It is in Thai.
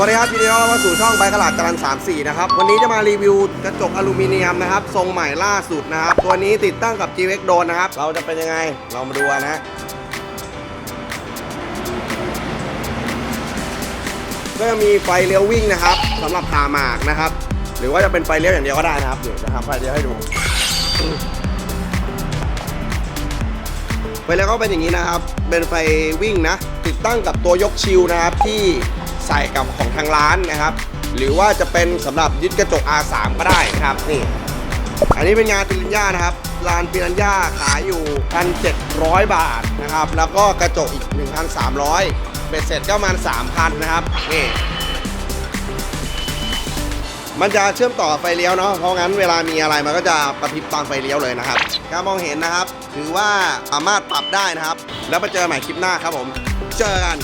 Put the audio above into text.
สวัสดีครับยินดีต้อนรับเข้าสู่ช่องใบกระดาษจรัน34 นะครับ วันนี้จะมารีวิวกระจกอลูมิเนียมนะครับ ทรงใหม่ล่าสุดนะครับ ตัวนี้ติดตั้งกับ GX d r o n นะครับ เราจะเป็นยังไง เรามาดูนะก็จะมีไฟเลี้ยววิ่งนะครับสำหรับพาหมากนะครับ หรือว่าจะเป็นไฟเลี้ยวอย่างเดียวก็ได้นะครับ เดี๋ยวจะทำไฟเลี้ยวให้ดูไฟเลี้ยวก็เป็นอย่างนี้นะครับ เป็นไฟวิ่งนะ ติดตั้งกับตัวยกชิลนะครับที่ ใส่กับของทางร้านนะครับ หรือว่าจะเป็นสำหรับยึดกระจก R3 ก็ได้นะครับนี่อันนี้เป็นงานปิรันย่านะครับลานปิรันย่าขายอยู่ 1,700 บาทนะครับ แล้วก็กระจกอีก 1,300เบ็ดเสร็จก็ประมาณ 3,000 นะครับนี่มันจะเชื่อมต่อไฟเลี้ยวเนาะ เพราะงั้นเวลามีอะไรมันก็จะกระพริบตอนไฟเลี้ยวเลยนะครับ การมองเห็นนะครับ ถือว่าสามารถปรับได้นะครับ แล้วไปเจอใหม่คลิปหน้าครับผม เจอกัน